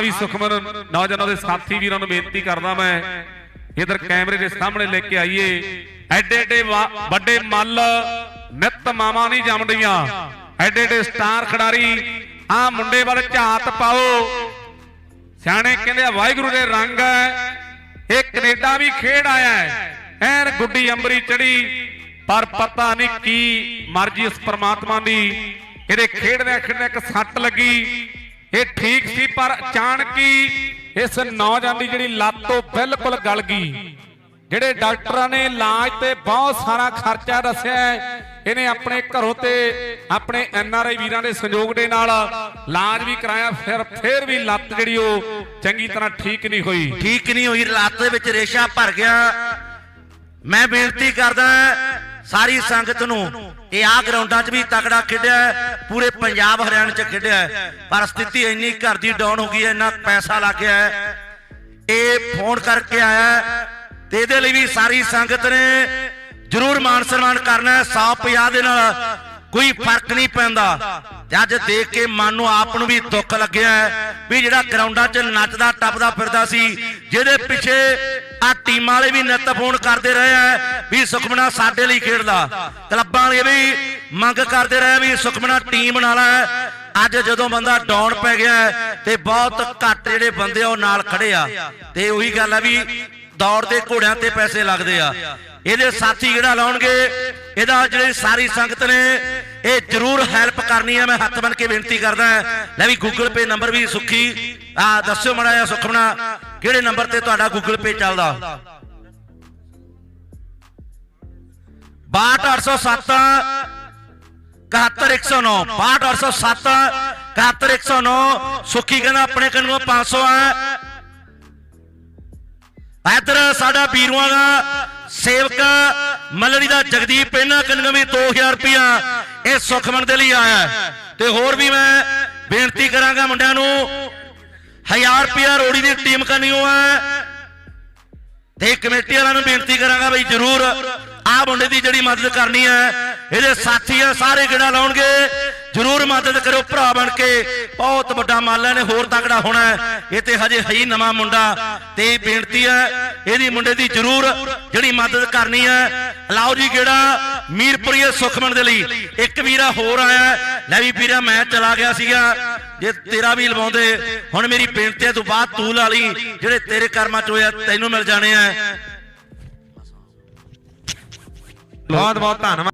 ਵੀ ਸੁਖਮਨ, ਨੌਜਵਾਨਾਂ ਦੇ ਸਾਥੀ ਵੀਰਾਂ ਨੂੰ ਬੇਨਤੀ ਕਰਦਾ ਮੈਂ, ਇਧਰ ਕੈਮਰੇ ਦੇ ਸਾਹਮਣੇ ਲੈ ਕੇ ਆਈਏ। ਐਡੇ ਐਡੇ ਵੱਡੇ ਮੱਲ ਨਿਤ ਮਾਮਾ ਨਹੀਂ ਜੰਮਦੀਆਂ। ਐਡੇ ਐਡੇ ਸਟਾਰ ਖਿਡਾਰੀ ਆ ਮੁੰਡੇ ਵੱਲ ਝਾਤ ਪਾਓ। ਸਿਆਣੇ ਕਹਿੰਦੇ ਵਾਹਿਗੁਰੂ ਦੇ ਰੰਗ ਹੈ। ਇਹ ਕੈਨੇਡਾ ਵੀ ਖੇਡ ਆਇਆ ਹੈ। ਐਨ ਗੁੱਡੀ ਅੰਬਰੀ ਚੜੀ, ਪਰ ਪਤਾ ਨਹੀਂ ਕੀ ਮਰਜ਼ੀ ਉਸ ਪਰਮਾਤਮਾ ਦੀ। ਇਹਦੇ ਖੇਡਦੇ ਖੇਡਦੇ ਇੱਕ ਸੱਟ ਲੱਗੀ। ਇਹ ਠੀਕ ਸੀ, ਪਰ ਅਚਾਨਕ ਇਸ ਨੌਜਵਾਨ ਦੀ ਜਿਹੜੀ ਲੱਤ ਬਿਲਕੁਲ ਗਲ ਗਈ। ਜਿਹੜੇ ਡਾਕਟਰਾਂ ਨੇ ਇਲਾਜ ਤੇ ਬਹੁਤ ਸਾਰਾ ਖਰਚਾ ਦੱਸਿਆ ਇਹਨੇ ਆਪਣੇ ਘਰੋਂ ਤੇ ਆਪਣੇ ਐਨ ਆਰ ਆਈ ਵੀਰਾਂ ਦੇ ਸਹਿਯੋਗ ਦੇ ਨਾਲ ਇਲਾਜ ਵੀ ਕਰਾਇਆ, ਫਿਰ ਫਿਰ ਵੀ ਲੱਤ ਜਿਹੜੀ ਉਹ ਚੰਗੀ ਤਰ੍ਹਾਂ ਠੀਕ ਨਹੀਂ ਹੋਈ। ਠੀਕ ਨਹੀਂ ਹੋਈ, ਲੱਤ ਦੇ ਵਿੱਚ ਰੇਸ਼ਾ ਭਰ ਗਿਆ। ਮੈਂ ਬੇਨਤੀ ਕਰਦਾ ਸਾਰੀ ਸੰਗਤ ਨੂੰ ਇਹ ਆ ਗਰਾਊਂਡਾਂ 'ਚ ਵੀ ਤਕੜਾ ਖੇਡਿਆ ਪੂਰੇ ਪੰਜਾਬ ਹਰਿਆਣਾ 'ਚ ਖੇਡਿਆ ਪਰ ਸਥਿਤੀ ਇੰਨੀ ਘਰ ਦੀ ਡਾਊਨ ਹੋ ਗਈ ਹੈ, ਇੰਨਾ ਪੈਸਾ ਲੱਗ ਗਿਆ ਇਹ ਫੋਨ ਕਰਕੇ ਆਇਆ ਤੇ ਇਹਦੇ ਲਈ ਵੀ ਸਾਰੀ ਸੰਗਤ ਨੇ ਜਰੂਰ ਮਾਨ ਸਨਮਾਨ ਕਰਨਾ ਹੈ 150 ਦੇ ਨਾਲ ਕੋਈ ਫ਼ਰਕ ਨਹੀਂ ਪੈਂਦਾ। ਤੇ ਅੱਜ ਦੇਖ ਕੇ ਮਨ ਨੂੰ ਆਪ ਨੂੰ ਵੀ ਦੁੱਖ ਲੱਗਿਆ ਵੀ ਜਿਹੜਾ ਗਰਾਊਂਡਾਂ 'ਚ ਨੱਚਦਾ, ਟੱਪਦਾ ਫਿਰਦਾ ਸੀ, ਜਿਹਦੇ ਪਿੱਛੇ ਆ ਟੀਮਾਂ ਵਾਲੇ ਵੀ ਨਿੱਤ ਫੋਨ ਕਰਦੇ ਰਹੇ ਆ ਵੀ ਸੁਖਮਨਾ ਸਾਡੇ ਲਈ ਖੇਡਦਾ। ਕਲੱਬਾਂ ਵਾਲੇ ਵੀ ਮੰਗ ਕਰਦੇ ਰਹੇ ਵੀ ਸੁਖਮਨਾ ਟੀਮ ਬਣਾ ਲੈ ਅੱਜ ਜਦੋਂ ਬੰਦਾ ਡਾਊਨ ਪੈ ਗਿਆ ਤੇ ਬਹੁਤ ਘੱਟ ਜਿਹੜੇ ਬੰਦੇ ਆ ਉਹ ਨਾਲ ਖੜੇ ਆ। ਤੇ ਉਹੀ ਗੱਲ ਆ ਵੀ ਦੌੜ ਦੇ ਘੋੜਿਆਂ ਤੇ ਪੈਸੇ ਲੱਗਦੇ ਆ। ਇਹਦੇ ਸਾਥੀ ਜਿਹੜਾ ਲਾਉਣਗੇ? ਇਹਦਾ ਜਿਹੜੇ ਸਾਰੀ ਸੰਗਤ ਨੇ, ਇਹ ਜ਼ਰੂਰ ਹੈਲਪ ਕਰਨੀ ਹੈ ਮੈਂ ਹੱਥ ਬਨ ਕੇ ਬੇਨਤੀ ਕਰਦਾ, ਲੈ ਵੀ ਗੂਗਲ ਪੇ ਨੰਬਰ ਵੀ ਸੁਖੀ। ਆ ਦੱਸਿਓ ਮੜਾ ਜਿਹਾ ਸੁਖਮਣਾ ਕਿਹੜੇ ਨੰਬਰ ਤੇ ਤੁਹਾਡਾ ਗੂਗਲ ਪੇ ਚੱਲਦਾ? 62807 71109 62807 71109 ਸੁੱਖੀ ਕਹਿੰਦਾ ਆਪਣੇ ਕੰਨੋਂ 500 ਆ ਇਧਰ ਸਾਡਾ ਵੀਰੂਆਂ ਦਾ ਸੇਵਕ ਮਲੜੀ ਦਾ ਜਗਦੀਪ ਇਹਨਾਂ ਕੰਨੋਂ ਵੀ 2000 ਰੁਪਇਆ ਇਹ ਸੁਖਮਨ ਦੇ ਲਈ ਆਇਆ ਤੇ ਹੋਰ ਵੀ ਮੈਂ ਬੇਨਤੀ ਕਰਾਂਗਾ ਮੁੰਡਿਆਂ ਨੂੰ 1000 ਰੁਪਇਆ ਰੋੜੀ ਦੀ ਟੀਮ ਕੰਨਿਓ ਹੈ ਤੇ ਕਮੇਟੀ ਵਾਲਿਆਂ ਨੂੰ ਬੇਨਤੀ ਕਰਾਂਗਾ ਬਈ ਜਰੂਰ ਆਹ ਮੁੰਡੇ ਦੀ ਜਿਹੜੀ ਮਦਦ ਕਰਨੀ ਹੈ, ਇਹਦੇ ਸਾਥੀ ਆ, ਸਾਰੇ ਗਿੜਾ ਲਾਉਣਗੇ। ਜਰੂਰ ਮਦਦ ਕਰੋ ਭਰਾ ਬਣ ਕੇ। ਬਹੁਤ ਵੱਡਾ ਮਾਲਾ ਨੇ, ਹੋਰ ਤਕੜਾ ਹੋਣਾ ਇਹ ਤੇ ਹਜੇ ਹੈ ਨਵਾਂ ਮੁੰਡਾ। ਤੇ ਬੇਨਤੀ ਹੈ, ਇਹਦੀ ਮੁੰਡੇ ਦੀ ਜਰੂਰ ਜਿਹੜੀ ਮਦਦ ਕਰਨੀ ਹੈ। ਲਾਓ ਜੀ ਕਿਹੜਾ ਮੀਰਪੁਰੀਏ ਸੁਖਮਨ ਦੇ ਲਈ। ਇੱਕ ਵੀਰਾ ਹੋਰ ਆਇਆ। ਹੈ। ਲੈ ਵੀ ਵੀਰਾ, ਮੈਂ ਚਲਾ ਗਿਆ ਸੀਗਾ। ਜੇ ਤੇਰਾ ਵੀ ਲਵਾਉਂਦੇ, ਹੁਣ ਮੇਰੀ ਬੇਨਤੀ ਹੈ ਤੂੰ ਬਾਅਦ ਤੂਲ ਵਾਲੀ ਜਿਹੜੇ ਤੇਰੇ ਕਰਮਾਂ ਚ ਹੋਇਆ ਤੈਨੂੰ ਮਿਲ ਜਾਣੇ ਆ। ਬਹੁਤ ਬਹੁਤ ਧੰਨਵਾਦ।